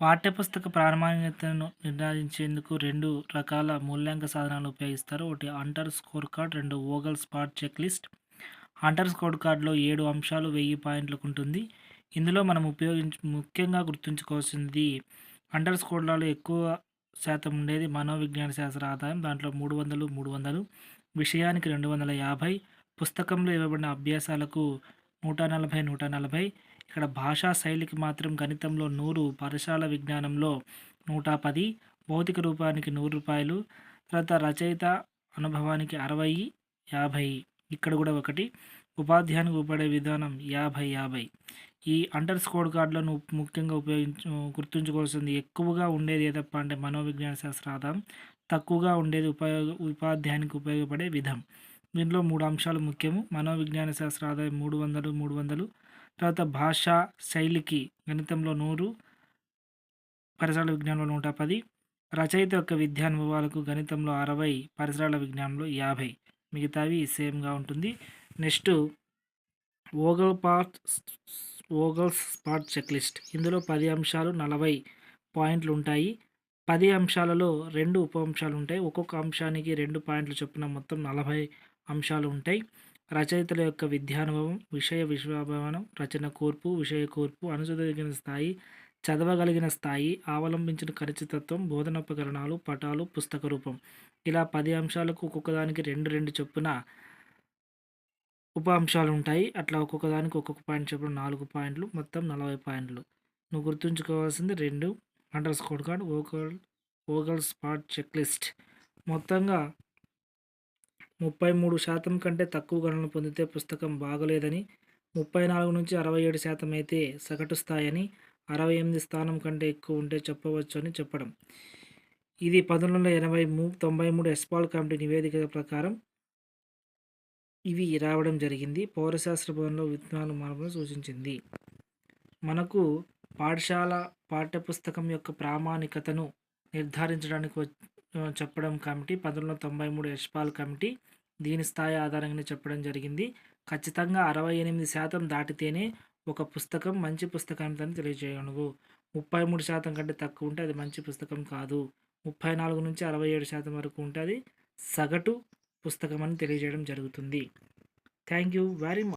పాఠ్యపుస్తక ప్రామాణికతను నిర్ధారించేందుకు రెండు రకాల మూల్యాంక సాధనాలు ఉపయోగిస్తారు. ఒకటి అంటర్ స్కోర్ కార్డ్ రెండు ఓగల్ spot check list under score కార్డులో ఏడు అంశాలు వెయ్యి పాయింట్లకు ఉంటుంది. ఇందులో మనం ఉపయోగించు ముఖ్యంగా గుర్తుంచుకోవాల్సింది అండర్ స్కోర్లలో ఎక్కువ శాతం ఉండేది మనోవిజ్ఞాన శాస్త్ర ఆదాయం. దాంట్లో మూడు వందలు మూడు వందలు. విషయానికి రెండు వందల యాభై. పుస్తకంలో ఇవ్వబడిన అభ్యాసాలకు నూట నలభై నూట నలభై. ఇక్కడ భాషా శైలికి మాత్రం గణితంలో నూరు పరశాల విజ్ఞానంలో నూట పది భౌతిక రూపానికి నూరు రూపాయలు తర్వాత రచయిత అనుభవానికి అరవై యాభై. ఇక్కడ కూడా ఒకటి. ఉపాధ్యాయానికి ఉపడే విధానం యాభై యాభై. ఈ అండర్ స్కోర్ కార్డులను ముఖ్యంగా ఉపయోగించు గుర్తుంచుకోవాల్సింది ఎక్కువగా ఉండేది ఏదప్ప అంటే మనోవిజ్ఞాన శాస్త్ర ఆదాయం తక్కువగా ఉండేది ఉపయోగ ఉపాధ్యాయానికి ఉపయోగపడే విధం. దీంట్లో మూడు అంశాలు ముఖ్యము. మనోవిజ్ఞాన శాస్త్ర ఆదాయం మూడు వందలు మూడు వందలు తర్వాత భాషా శైలికి గణితంలో నూరు పరిసరాల విజ్ఞానంలో నూట పది రచయిత యొక్క విద్యా అనుభవాలకు గణితంలో అరవై పరిసరాల విజ్ఞానంలో యాభై. మిగతావి సేమ్గా ఉంటుంది. నెక్స్ట్ ఓగల్ పార్ట్ ఓగల్స్ స్పాట్ చెక్ లిస్ట్ ఇందులో పది అంశాలు నలభై పాయింట్లు ఉంటాయి. పది అంశాలలో రెండు ఉప అంశాలు ఉంటాయి. ఒక్కొక్క అంశానికి రెండు పాయింట్లు చొప్పున మొత్తం నలభై అంశాలు ఉంటాయి. రచయితల యొక్క విద్యానుభవం విషయ విశ్వాభవనం రచన కూర్పు విషయ కూర్పు అనుసరించిన స్థాయి చదవగలిగిన స్థాయి అవలంబించిన ఖచ్చితత్వం బోధనోపకరణాలు పటాలు పుస్తక రూపం. ఇలా పది అంశాలకు ఒక్కొక్కదానికి రెండు రెండు చొప్పున ఉప అంశాలు ఉంటాయి. అట్లా ఒక్కొక్కదానికి ఒక్కొక్క పాయింట్ చొప్పున నాలుగు పాయింట్లు మొత్తం నలభై పాయింట్లు. నువ్వు గుర్తుంచుకోవాల్సింది రెండు అండర్ స్కోర్ కార్డ్ ఓకల్ ఓగల్ స్పాట్ చెక్ లిస్ట్ మొత్తంగా ముప్పై మూడు శాతం కంటే తక్కువ గణనలు పొందితే పుస్తకం బాగలేదని ముప్పై నాలుగు నుంచి అరవై ఏడు శాతం అయితే సగటు స్థాయి అరవై ఎనిమిది స్థానం కంటే ఎక్కువ ఉంటే చెప్పవచ్చు అని చెప్పడం. ఇది పంతొమ్మిది వందల ఎనభై మూ తొంభై మూడు ఎస్పాల్ కమిటీ నివేదిక ప్రకారం ఇవి రావడం జరిగింది. పౌరశాస్త్ర భవన్లో విజ్ఞాన మార్పును సూచించింది. మనకు పాఠశాల పాఠ్యపుస్తకం యొక్క ప్రామాణికతను నిర్ధారించడానికి చెప్పడం కమిటీ పంతొమ్మిది వందల తొంభై మూడు యశ్పాల్ కమిటీ దీని స్థాయి ఆధారంగానే చెప్పడం జరిగింది. ఖచ్చితంగా అరవై ఎనిమిది శాతం దాటితేనే ఒక పుస్తకం మంచి పుస్తకం అని తెలియజేయగలవు ముప్పై మూడు శాతం కంటే తక్కువ ఉంటే అది మంచి పుస్తకం కాదు. ముప్పై నాలుగు నుంచి అరవై ఏడు శాతం వరకు ఉంటే అది సగటు పుస్తకం అని తెలియజేయడం జరుగుతుంది. Thank you very much